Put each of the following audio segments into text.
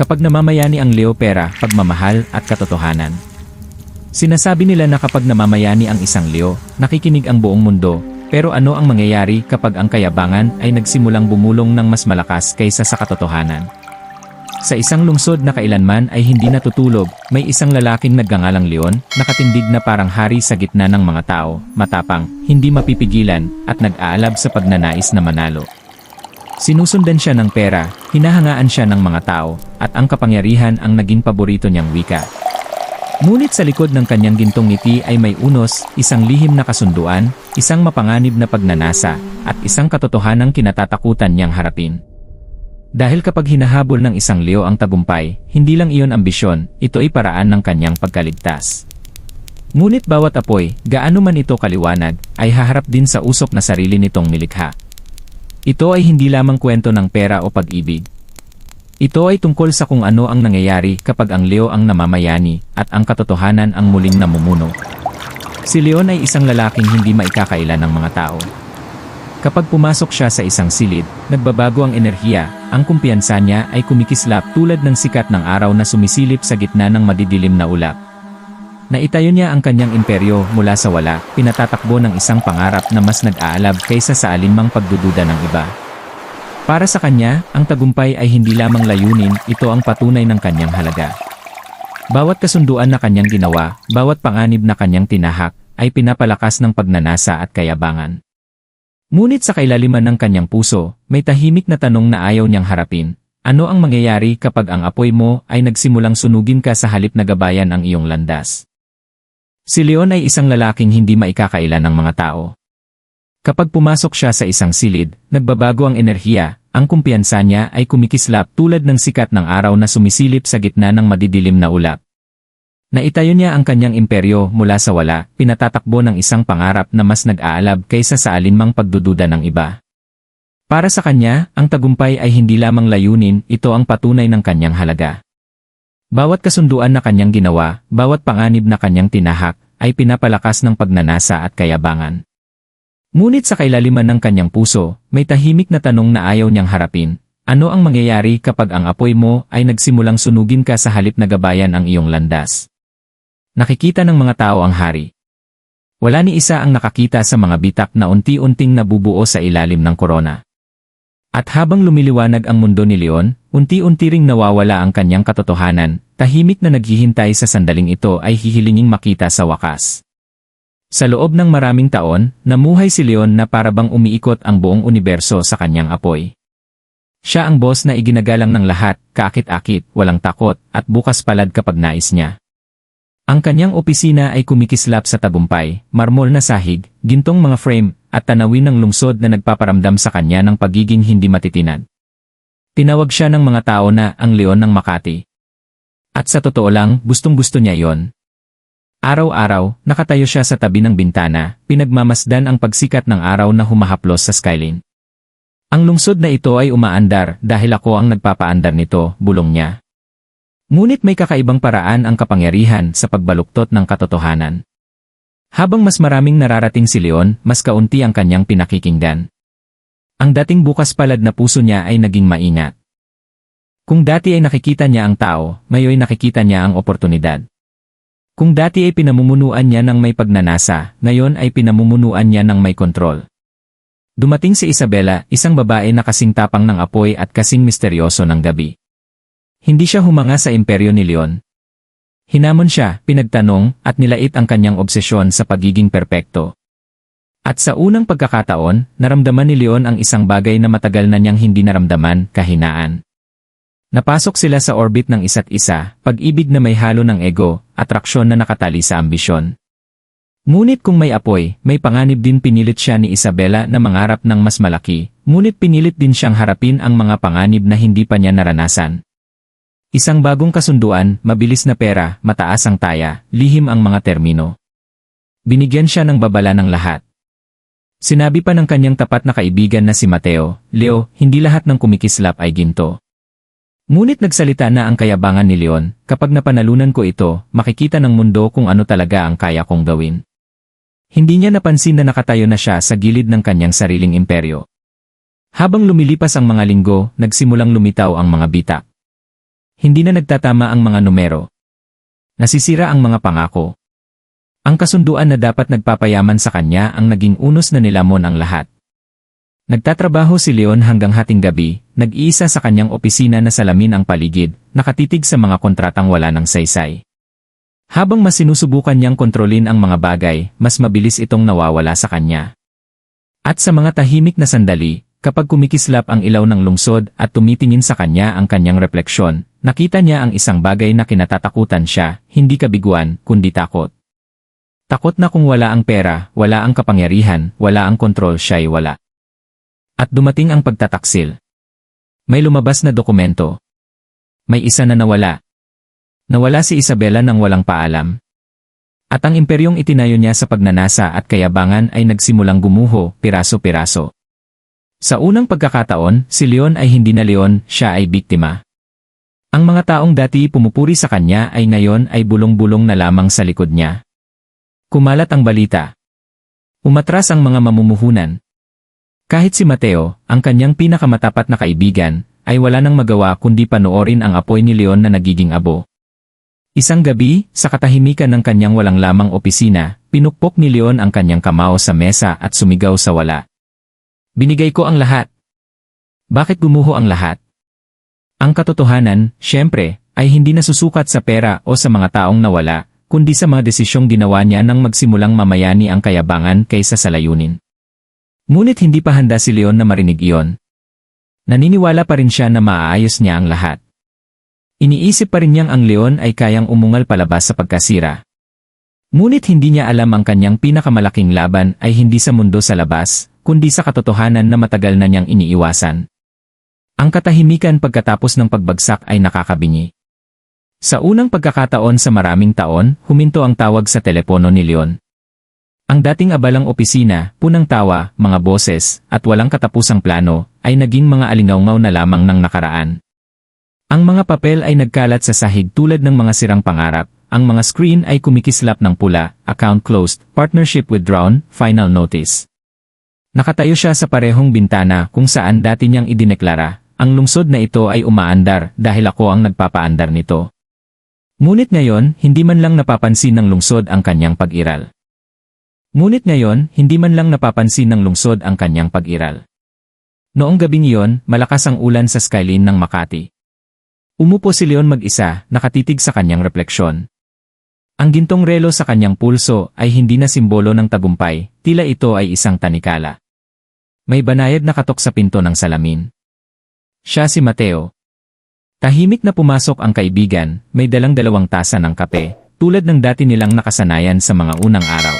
kapag namamayani ang Leo pera, pagmamahal at katotohanan. Sinasabi nila na kapag namamayani ang isang Leo, nakikinig ang buong mundo, pero ano ang mangyayari kapag ang kayabangan ay nagsimulang bumulong ng mas malakas kaysa sa katotohanan? Sa isang lungsod na kailanman ay hindi natutulog, may isang lalaking nagngangalang Leon, nakatindig na parang hari sa gitna ng mga tao, matapang, hindi mapipigilan, at nag-aalab sa pagnanais na manalo. Sinusundan siya ng pera, hinahangaan siya ng mga tao, at ang kapangyarihan ang naging paborito niyang wika. Ngunit sa likod ng kanyang gintong ngiti ay may unos, isang lihim na kasunduan, isang mapanganib na pagnanasa, at isang katotohanang kinatatakutan niyang harapin. Dahil kapag hinahabol ng isang leo ang tagumpay, hindi lang iyon ambisyon, ito ay paraan ng kanyang pagkaligtas. Ngunit bawat apoy, gaano man ito kaliwanag, ay haharap din sa usok na sarili nitong nilikha. Ito ay hindi lamang kwento ng pera o pag-ibig. Ito ay tungkol sa kung ano ang nangyayari kapag ang leo ang namamayani at ang katotohanan ang muling namumuno. Si Leon ay isang lalaking hindi maikakaila ng mga tao. Kapag pumasok siya sa isang silid, nagbabago ang enerhiya, ang kumpiyansa niya ay kumikislap tulad ng sikat ng araw na sumisilip sa gitna ng madidilim na ulap. Naitayo niya ang kanyang imperyo mula sa wala, pinatatakbo ng isang pangarap na mas nag-aalab kaysa sa alinmang pagdududa ng iba. Para sa kanya, ang tagumpay ay hindi lamang layunin, ito ang patunay ng kanyang halaga. Bawat kasunduan na kanyang ginawa, bawat panganib na kanyang tinahak, ay pinapalakas ng pagnanasa at kayabangan. Ngunit sa kailaliman ng kanyang puso, may tahimik na tanong na ayaw niyang harapin. Ano ang mangyayari kapag ang apoy mo ay nagsimulang sunugin ka sa halip na gabayan ang iyong landas? Si Leon ay isang lalaking hindi maikakaila ng mga tao. Kapag pumasok siya sa isang silid, nagbabago ang enerhiya, ang kumpiyansa niya ay kumikislap tulad ng sikat ng araw na sumisilip sa gitna ng madidilim na ulap. Naitayo niya ang kanyang imperyo mula sa wala, pinatatakbo ng isang pangarap na mas nag-aalab kaysa sa alinmang pagdududa ng iba. Para sa kanya, ang tagumpay ay hindi lamang layunin, ito ang patunay ng kanyang halaga. Bawat kasunduan na kanyang ginawa, bawat panganib na kanyang tinahak, ay pinapalakas ng pagnanasa at kayabangan. Ngunit sa kailaliman ng kanyang puso, may tahimik na tanong na ayaw niyang harapin, ano ang mangyayari kapag ang apoy mo ay nagsimulang sunugin ka sa halip na gabayan ang iyong landas? Nakikita ng mga tao ang hari. Wala ni isa ang nakakita sa mga bitak na unti-unting nabubuo sa ilalim ng korona. At habang lumiliwanag ang mundo ni Leon, unti-unti ring nawawala ang kanyang katotohanan, tahimik na naghihintay sa sandaling ito ay hihilinging makita sa wakas. Sa loob ng maraming taon, namuhay si Leon na parabang umiikot ang buong universo sa kanyang apoy. Siya ang boss na iginagalang ng lahat, kaakit-akit, walang takot, at bukas palad kapag nais niya. Ang kanyang opisina ay kumikislap sa tagumpay, marmol na sahig, gintong mga frame, at tanawin ng lungsod na nagpaparamdam sa kanya ng pagiging hindi matitinad. Tinawag siya ng mga tao na ang leon ng Makati. At sa totoo lang, gustong-gusto niya yon. Araw-araw, nakatayo siya sa tabi ng bintana, pinagmamasdan ang pagsikat ng araw na humahaplos sa skyline. Ang lungsod na ito ay umaandar dahil ako ang nagpapaandar nito, bulong niya. Ngunit may kakaibang paraan ang kapangyarihan sa pagbaluktot ng katotohanan. Habang mas maraming nararating si Leon, mas kaunti ang kanyang pinakikinggan. Ang dating bukas palad na puso niya ay naging maingat. Kung dati ay nakikita niya ang tao, mayoy nakikita niya ang oportunidad. Kung dati ay pinamumunuan niya ng may pagnanasa, ngayon ay pinamumunuan niya ng may kontrol. Dumating si Isabela, isang babae na kasing tapang ng apoy at kasing misteryoso ng gabi. Hindi siya humanga sa imperyo ni Leon. Hinamon siya, pinagtanong, at nilait ang kanyang obsesyon sa pagiging perpekto. At sa unang pagkakataon, naramdaman ni Leon ang isang bagay na matagal na niyang hindi naramdaman, kahinaan. Napasok sila sa orbit ng isa't isa, pag-ibig na may halo ng ego, atraksyon na nakatali sa ambisyon. Ngunit kung may apoy, may panganib din pinilit siya ni Isabela na mangarap ng mas malaki, ngunit pinilit din siyang harapin ang mga panganib na hindi pa niya naranasan. Isang bagong kasunduan, mabilis na pera, mataas ang taya, lihim ang mga termino. Binigyan siya ng babala ng lahat. Sinabi pa ng kanyang tapat na kaibigan na si Mateo, Leo, hindi lahat ng kumikislap ay ginto. Ngunit nagsalita na ang kayabangan ni Leon, kapag napanalunan ko ito, makikita ng mundo kung ano talaga ang kaya kong gawin. Hindi niya napansin na nakatayo na siya sa gilid ng kanyang sariling imperyo. Habang lumilipas ang mga linggo, nagsimulang lumitaw ang mga bitak. Hindi na nagtatama ang mga numero. Nasisira ang mga pangako. Ang kasunduan na dapat nagpapayaman sa kanya ang naging unos na nilamon ang lahat. Nagtatrabaho si Leon hanggang hating gabi, nag-iisa sa kanyang opisina na salamin ang paligid, nakatitig sa mga kontratang wala ng saysay. Habang mas sinusubukan niyang kontrolin ang mga bagay, mas mabilis itong nawawala sa kanya. At sa mga tahimik na sandali, kapag kumikislap ang ilaw ng lungsod at tumitingin sa kanya ang kanyang refleksyon, nakita niya ang isang bagay na kinatatakutan siya, hindi kabiguan, kundi takot. Takot na kung wala ang pera, wala ang kapangyarihan, wala ang kontrol siya'y wala. At dumating ang pagtataksil. May lumabas na dokumento. May isa na nawala. Nawala si Isabela nang walang paalam. At ang imperyong itinayo niya sa pagnanasa at kayabangan ay nagsimulang gumuho, piraso-piraso. Sa unang pagkakataon, si Leon ay hindi na Leon, siya ay biktima. Ang mga taong dati pumupuri sa kanya ay ngayon ay bulong-bulong na lamang sa likod niya. Kumalat ang balita. Umatras ang mga mamumuhunan. Kahit si Mateo, ang kanyang pinakamatapat na kaibigan, ay wala nang magawa kundi panoorin ang apoy ni Leon na nagiging abo. Isang gabi, sa katahimikan ng kanyang walang lamang opisina, pinukpok ni Leon ang kanyang kamao sa mesa at sumigaw sa wala. Binigay ko ang lahat. Bakit gumuho ang lahat? Ang katotohanan, syempre, ay hindi nasusukat sa pera o sa mga taong nawala, kundi sa mga desisyong ginawa niya nang magsimulang mamayani ang kayabangan kaysa sa layunin. Ngunit hindi pa handa si Leon na marinig iyon. Naniniwala pa rin siya na maaayos niya ang lahat. Iniisip pa rin niyang ang leon ay kayang umungal palabas sa pagkasira. Ngunit hindi niya alam ang kanyang pinakamalaking laban ay hindi sa mundo sa labas, kundi sa katotohanan na matagal na niyang iniiwasan. Ang katahimikan pagkatapos ng pagbagsak ay nakakabingi. Sa unang pagkakataon sa maraming taon, huminto ang tawag sa telepono ni Leon. Ang dating abalang opisina, punang tawa, mga boses, at walang katapusang plano, ay naging mga alingaungaw na lamang ng nakaraan. Ang mga papel ay nagkalat sa sahig tulad ng mga sirang pangarap, ang mga screen ay kumikislap ng pula, account closed, partnership withdrawn, final notice. Nakatayo siya sa parehong bintana kung saan dati niyang idineklara, ang lungsod na ito ay umaandar dahil ako ang nagpapaandar nito. Ngunit ngayon, hindi man lang napapansin ng lungsod ang kanyang pag-iral. Ngunit ngayon, hindi man lang napapansin ng lungsod ang kanyang pag-iral. Noong gabing iyon, malakas ang ulan sa skyline ng Makati. Umupo si Leon mag-isa, nakatitig sa kanyang refleksyon. Ang gintong relo sa kanyang pulso ay hindi na simbolo ng tagumpay, tila ito ay isang tanikala. May banayad na katok sa pinto ng salamin. Siya si Mateo. Tahimik na pumasok ang kaibigan, may dalang dalawang tasa ng kape, tulad ng dati nilang nakasanayan sa mga unang araw.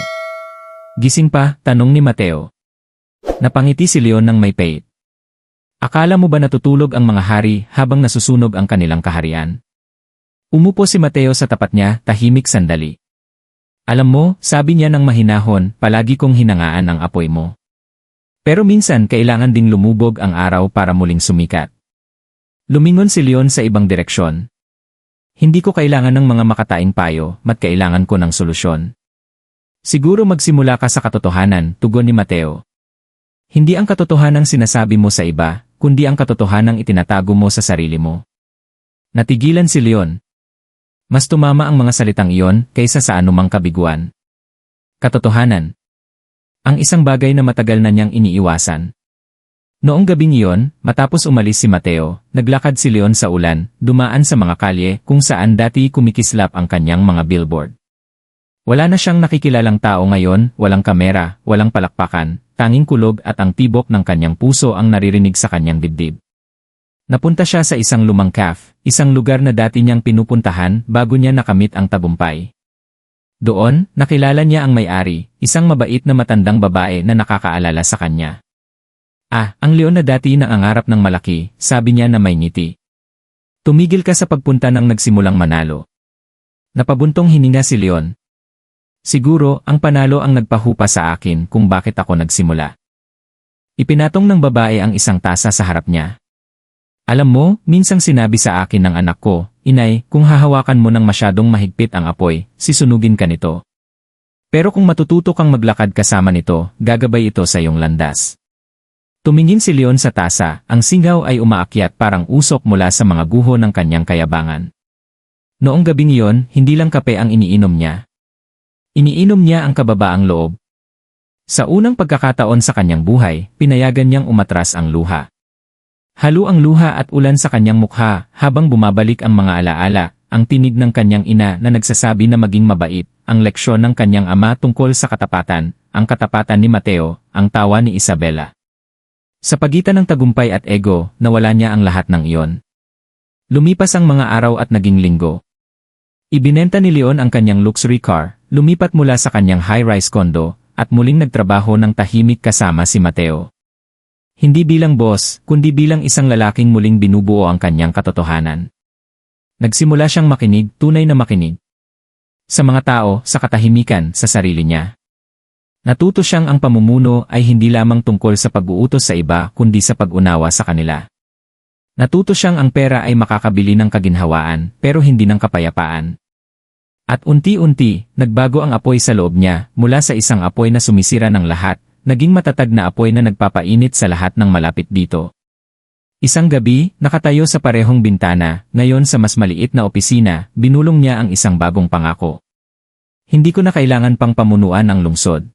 Gising pa, tanong ni Mateo. Napangiti si Leon ng may pait. Akala mo ba natutulog ang mga hari habang nasusunog ang kanilang kaharian? Umupo si Mateo sa tapat niya, tahimik sandali. Alam mo, sabi niya ng mahinahon, palagi kong hinangaan ang apoy mo. Pero minsan kailangan ding lumubog ang araw para muling sumikat. Lumingon si Leon sa ibang direksyon. Hindi ko kailangan ng mga makataing payo, mat kailangan ko ng solusyon. Siguro magsimula ka sa katotohanan, tugon ni Mateo. Hindi ang katotohanang sinasabi mo sa iba, kundi ang katotohanang itinatago mo sa sarili mo. Natigilan si Leon. Mas tumama ang mga salitang iyon kaysa sa anumang kabiguan. Katotohanan. Ang isang bagay na matagal na niyang iniiwasan. Noong gabing iyon, matapos umalis si Mateo, naglakad si Leon sa ulan, dumaan sa mga kalye kung saan dati kumikislap ang kanyang mga billboard. Wala na siyang nakikilalang tao ngayon, walang kamera, walang palakpakan, tanging kulog at ang tibok ng kanyang puso ang naririnig sa kanyang dibdib. Napunta siya sa isang lumang calf, isang lugar na dati niyang pinupuntahan bago niya nakamit ang tagumpay. Doon, nakilala niya ang may-ari, isang mabait na matandang babae na nakakaalala sa kanya. Ah, ang leon na dati nangangarap ng malaki, sabi niya na may ngiti. Tumigil ka sa pagpunta ng nagsimulang manalo. Napabuntong hininga si Leon, Siguro, ang panalo ang nagpahupa sa akin kung bakit ako nagsimula. Ipinatong ng babae ang isang tasa sa harap niya. Alam mo, minsang sinabi sa akin ng anak ko, Inay, kung hahawakan mo ng masyadong mahigpit ang apoy, sisunugin ka nito. Pero kung matututo kang maglakad kasama nito, gagabay ito sa iyong landas. Tumingin si Leon sa tasa, ang singaw ay umaakyat parang usok mula sa mga guho ng kanyang kayabangan. Noong gabing iyon, hindi lang kape ang iniinom niya. Iniinom niya ang kababaang loob. Sa unang pagkakataon sa kanyang buhay, pinayagan niyang umatras ang luha. Halo ang luha at ulan sa kanyang mukha habang bumabalik ang mga alaala, ang tinig ng kanyang ina na nagsasabi na maging mabait, ang leksyon ng kanyang ama tungkol sa katapatan, ang katapatan ni Mateo, ang tawa ni Isabela. Sa pagitan ng tagumpay at ego, nawala niya ang lahat ng iyon. Lumipas ang mga araw at naging linggo. Ibinenta ni Leon ang kanyang luxury car, lumipat mula sa kanyang high-rise condo, at muling nagtrabaho ng tahimik kasama si Mateo. Hindi bilang boss, kundi bilang isang lalaking muling binubuo ang kanyang katotohanan. Nagsimula siyang makinig, tunay na makinig. Sa mga tao, sa katahimikan, sa sarili niya. Natuto siyang ang pamumuno ay hindi lamang tungkol sa pag-uutos sa iba kundi sa pag-unawa sa kanila. Natuto siyang ang pera ay makakabili ng kaginhawaan pero hindi ng kapayapaan. At unti-unti, nagbago ang apoy sa loob niya mula sa isang apoy na sumisira ng lahat, naging matatag na apoy na nagpapainit sa lahat ng malapit dito. Isang gabi, nakatayo sa parehong bintana, ngayon sa mas maliit na opisina, binulong niya ang isang bagong pangako. Hindi ko na kailangan pang pamunuan ang lungsod.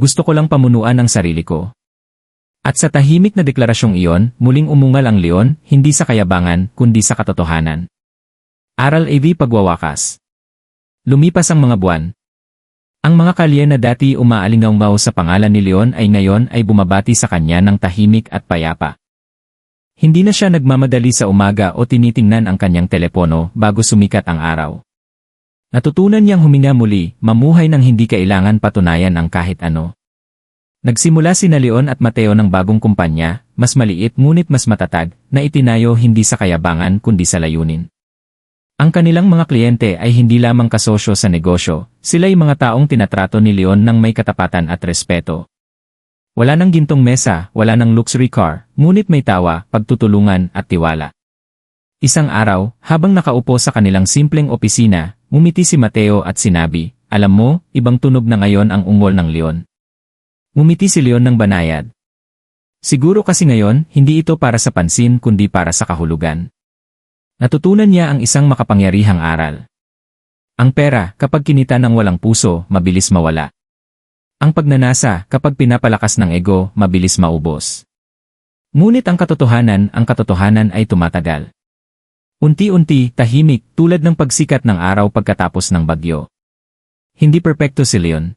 Gusto ko lang pamunuan ang sarili ko. At sa tahimik na deklarasyong iyon, muling umungal ang leon, hindi sa kayabangan, kundi sa katotohanan. Aral AV Pagwawakas Lumipas ang mga buwan. Ang mga kalye na dati umaalingaw sa pangalan ni Leon ay ngayon ay bumabati sa kanya ng tahimik at payapa. Hindi na siya nagmamadali sa umaga o tinitingnan ang kanyang telepono bago sumikat ang araw. Natutunan niyang huminga muli, mamuhay ng hindi kailangan patunayan ang kahit ano. Nagsimula si Leon at Mateo ng bagong kumpanya, mas maliit ngunit mas matatag, na itinayo hindi sa kayabangan kundi sa layunin. Ang kanilang mga kliyente ay hindi lamang kasosyo sa negosyo, sila'y mga taong tinatrato ni Leon ng may katapatan at respeto. Wala nang gintong mesa, wala nang luxury car, ngunit may tawa, pagtutulungan at tiwala. Isang araw, habang nakaupo sa kanilang simpleng opisina, Ngumiti si Mateo at sinabi, Alam mo, ibang tunog na ngayon ang ungol ng leon. Ngumiti si leon ng banayad. Siguro kasi ngayon, hindi ito para sa pansin kundi para sa kahulugan. Natutunan niya ang isang makapangyarihang aral. Ang pera, kapag kinita ng walang puso, mabilis mawala. Ang pagnanasa, kapag pinapalakas ng ego, mabilis maubos. Ngunit ang katotohanan, ang katotohanan ay tumatagal. Unti-unti, tahimik, tulad ng pagsikat ng araw pagkatapos ng bagyo. Hindi perpekto si Leon.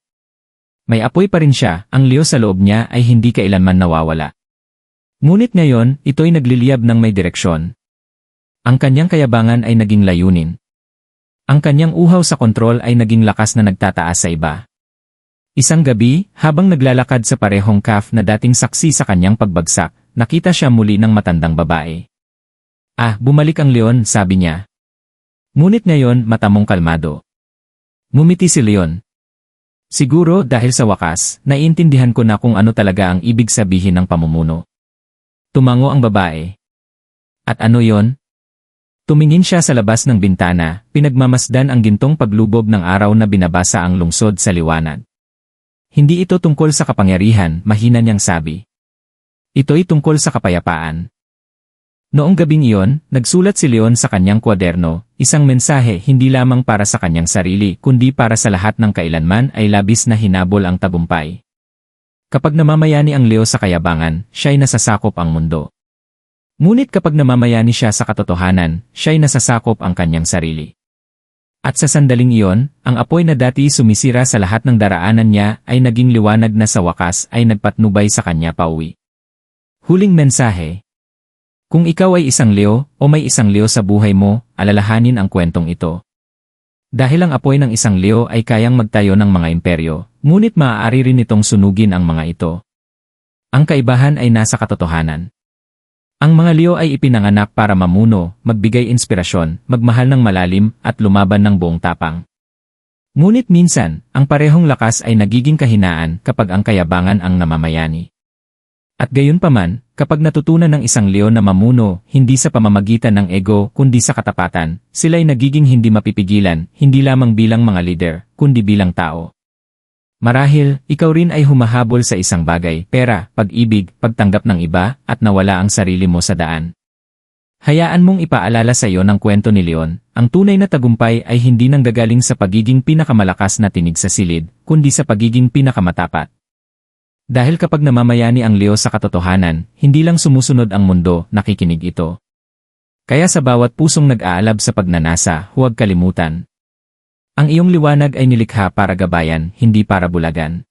May apoy pa rin siya, ang liyo sa loob niya ay hindi kailanman nawawala. Ngunit ngayon, ito'y nagliliyab ng may direksyon. Ang kanyang kayabangan ay naging layunin. Ang kanyang uhaw sa kontrol ay naging lakas na nagtataas sa iba. Isang gabi, habang naglalakad sa parehong calf na dating saksi sa kanyang pagbagsak, nakita siya muli ng matandang babae. Ah, bumalik ang leon, sabi niya. Ngunit ngayon, matamong kalmado. Ngumiti si Leon. Siguro dahil sa wakas, naiintindihan ko na kung ano talaga ang ibig sabihin ng pamumuno. Tumango ang babae. At ano yon? Tumingin siya sa labas ng bintana, pinagmamasdan ang gintong paglubob ng araw na binabasa ang lungsod sa liwanag. Hindi ito tungkol sa kapangyarihan, mahina niyang sabi. Ito'y tungkol sa kapayapaan. Noong gabing iyon, nagsulat si Leon sa kanyang kwaderno, isang mensahe hindi lamang para sa kanyang sarili kundi para sa lahat ng kailanman ay labis na hinabol ang tagumpay. Kapag namamayani ang Leo sa kayabangan, siya'y nasasakop ang mundo. Ngunit kapag namamayani siya sa katotohanan, siya'y nasasakop ang kanyang sarili. At sa sandaling iyon, ang apoy na dati sumisira sa lahat ng daraanan niya ay naging liwanag na sa wakas ay nagpatnubay sa kanya pauwi. Huling mensahe, kung ikaw ay isang leo o may isang leo sa buhay mo, alalahanin ang kwentong ito. Dahil ang apoy ng isang leo ay kayang magtayo ng mga imperyo, ngunit maaari rin itong sunugin ang mga ito. Ang kaibahan ay nasa katotohanan. Ang mga leo ay ipinanganak para mamuno, magbigay inspirasyon, magmahal ng malalim, at lumaban ng buong tapang. Ngunit minsan, ang parehong lakas ay nagiging kahinaan kapag ang kayabangan ang namamayani. At gayon paman, kapag natutunan ng isang leon na mamuno, hindi sa pamamagitan ng ego kundi sa katapatan, sila'y nagiging hindi mapipigilan, hindi lamang bilang mga leader, kundi bilang tao. Marahil, ikaw rin ay humahabol sa isang bagay, pera, pag-ibig, pagtanggap ng iba, at nawala ang sarili mo sa daan. Hayaan mong ipaalala sa iyo ng kwento ni Leon, ang tunay na tagumpay ay hindi nanggagaling sa pagiging pinakamalakas na tinig sa silid, kundi sa pagiging pinakamatapat. Dahil kapag namamayani ang Leo sa katotohanan, hindi lang sumusunod ang mundo, nakikinig ito. Kaya sa bawat pusong nag-aalab sa pagnanasa, huwag kalimutan. Ang iyong liwanag ay nilikha para gabayan, hindi para bulagan.